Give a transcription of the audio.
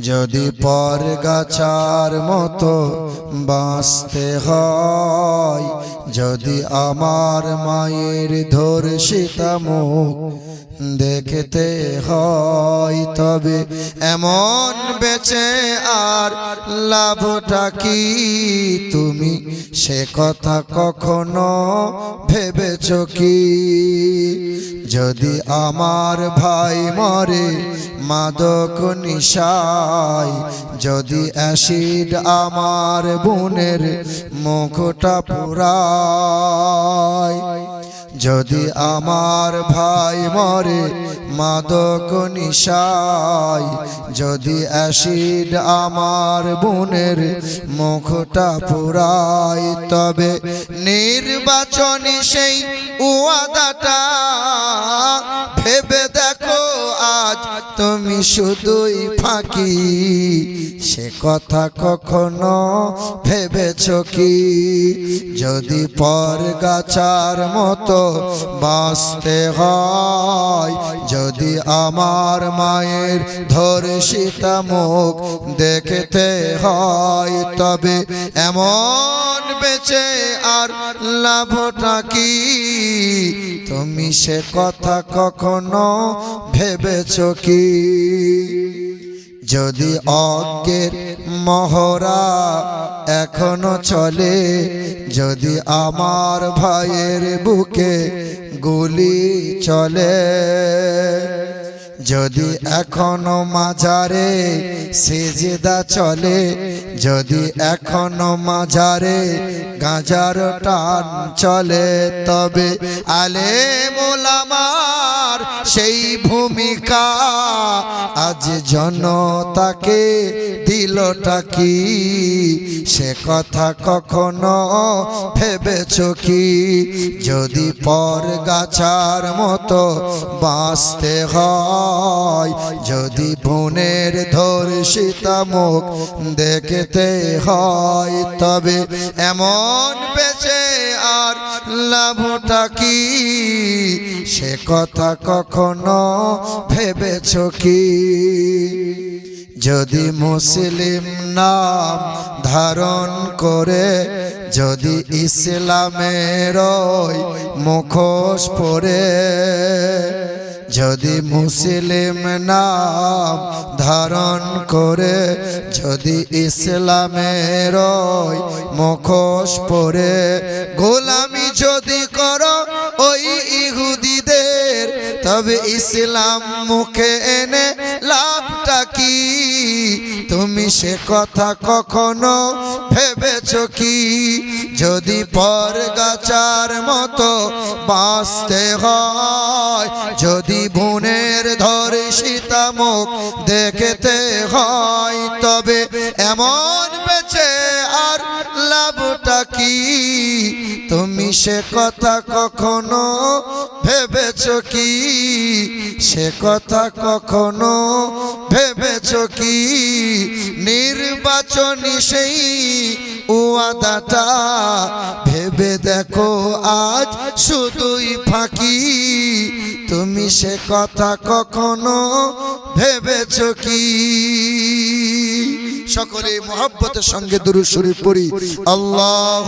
যদি পর গাছার মতো বাঁচতে হয় যদি আমার মায়ের ধর্ষিতা মুখ দেখতে হয় তবে এমন বেঁচে আর লাভটা কি? তুমি সে কথা কখনো ভেবেছ কি? যদি আমার ভাই মরে মাদক নিশায় যদি অ্যাসিড আমার বোনের মুখটা যদি আমার ভাই মরে, মাদক নিশায়। যদি অ্যাসিড আমার বোনের মুখটা পুরায়, তবে নির্বাচনী সেই ওয়াদাটা ভেবে দেখো আজ তুমি শুধুই ফাঁকি। সে কথা কখনো ভেবেছ কি? যদি পর গাছার মতো বাঁচতে হয়, যদি আমার মায়ের ধর্ষিতা মুখ দেখতে হয়, তবে এমন বেঁচে আর লাভটা কি? তুমি সে কথা কখনো ভেবেছ কি? যদি অজ্ঞের মহরা এখনও চলে, যদি আমার ভাইয়ের বুকে গুলি চলে, যদি এখনও মাজারে সেজেদা চলে যদি এখনও মাঝারে গাজার টান চলে, তবে আলে মোলামার সেই ভূমিকা আজ জনতাকে দিলটা কি? সে কথা কখনো ভেবেছ কি? যদি পর গাছার মতো বাঁচতে হয়, যদি বোনের ধর্ষিতা মুখ দেখতে হয়, তবে এমন বেঁচে আর লাভটা কি? সে কথা কখনো ভেবেছ কি? যদি মুসলিম নাম ধারণ করে, যদি ইসলামের মুখোশ পরে যদি মুসলিম নাম ধারণ করে যদি ইসলামের মুখোশ পরে গোলামি যদি করো ওই ইহুদিদের তবে ইসলাম মুখে এনে লাভটা কি? তুমি সে কথা কখনো ভেবেছ কি? যদি পর গাছার মতো বাঁচতে হয়, যদি বোনের ধরে সীতামুখ দেখতে হয়, তবে এমন আর লাভটা কি? তুমি সে কথা কখনো ভেবেছ কি? সে কথা কখনো ভেবেছ কি? নির্বাচনী সেই ওয়াদাটা ভেবে দেখো আজ শুধুই ফাঁকি। তুমি সে কথা কখনো ভেবেছ কি? সকলে মোহাব্বতের সঙ্গে দুরু শরীফ পড়ি। আল্লাহ